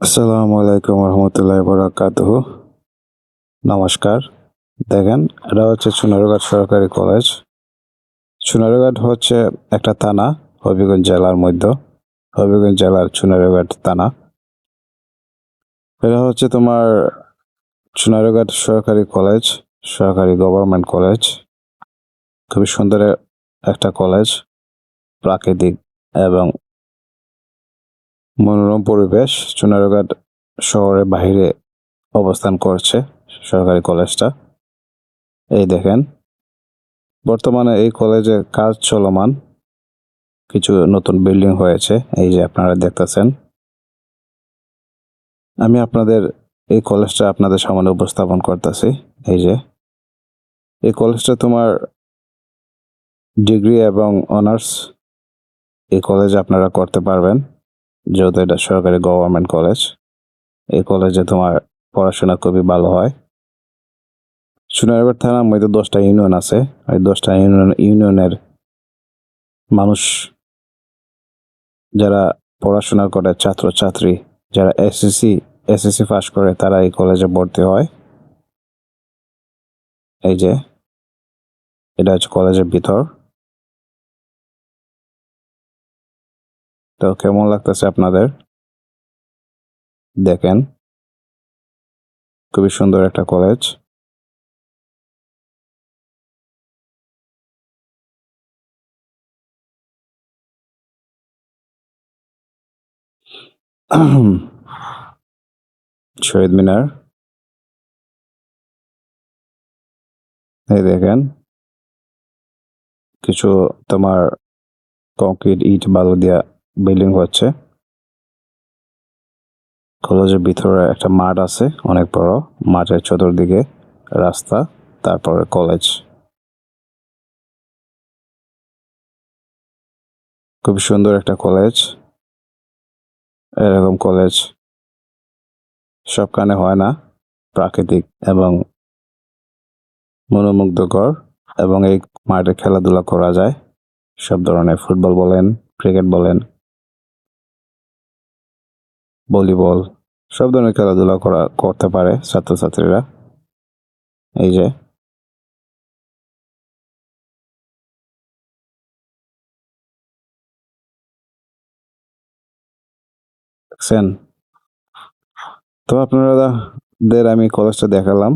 আসসালামু আলাইকুম রহমতুল্লাহ বরাকাতুহ। নমস্কার। দেখেন, এটা হচ্ছে চুনারুঘাট সরকারি কলেজ। চুনারুঘাট হচ্ছে একটা থানা, হবিগঞ্জ জেলার মধ্যে। হবিগঞ্জ জেলার চুনারুঘাট থানা। এটা হচ্ছে তোমার চুনারুঘাট সরকারি কলেজ, সরকারি গভর্নমেন্ট কলেজ। খুবই সুন্দর একটা কলেজ। প্রাকৃতিক এবং মনোরম পরিবেশ চুনারুঘাট শহরের বাইরে অবস্থান করছে সরকারি কলেজটা। এই দেখেন, বর্তমানে এই কলেজে কাজ চলমান। কিছু নতুন বিল্ডিং হয়েছে, এই যে আপনারা দেখতেছেন। আমি আপনাদের এই কলেজটা আপনাদের সামনে উপস্থাপন করতেছি, এই যে। এই কলেজটা তোমার ডিগ্রি এবং অনার্স এই কলেজে আপনারা করতে পারবেন। যেহেতু এটা সরকারি গভর্নমেন্ট কলেজ এই কলেজে তোমার পড়াশোনা খুবই ভালো হয়। সোনারগড় থানার মধ্যে দশটা ইউনিয়ন আছে। ওই দশটা ইউনিয়ন ইউনিয়নের মানুষ যারা পড়াশোনা করে, ছাত্রছাত্রী, যারা এসএসসি এসএসসি পাস করে, তারা এই কলেজে ভর্তি হয়। এই যে, এটা হচ্ছে কলেজের ভিতর। তো কেমন লাগতেছে আপনাদের? দেখেন। খুবই সুন্দর একটা কলেজ শহীদ মিনার। এই দেখেন। কিছু তোমার কংক্রিট ইট বালু দিয়া বিল্ডিং হচ্ছে। কলেজের ভিতরে একটা মাঠ আছে, অনেক বড়। মাঠের চতুর্দিকে রাস্তা, তারপরে কলেজ। খুব সুন্দর একটা কলেজ। এরকম কলেজ সবখানে হয় না। প্রাকৃতিক এবং মনোমুগ্ধকর এবং এই মাঠে খেলাধুলা করা যায়। সব ধরনের ফুটবল বলেন, ক্রিকেট বলেন ভলিবল, সব ধরনের খেলাধুলা করা, করতে পারে ছাত্রছাত্রীরা। এই যে। তো আপনারাদের আমি কলেজটা দেখালাম।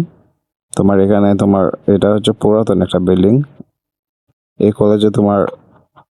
তোমার এখানে তোমার, এটা হচ্ছে পুরাতন একটা বিল্ডিং। এই কলেজে তোমার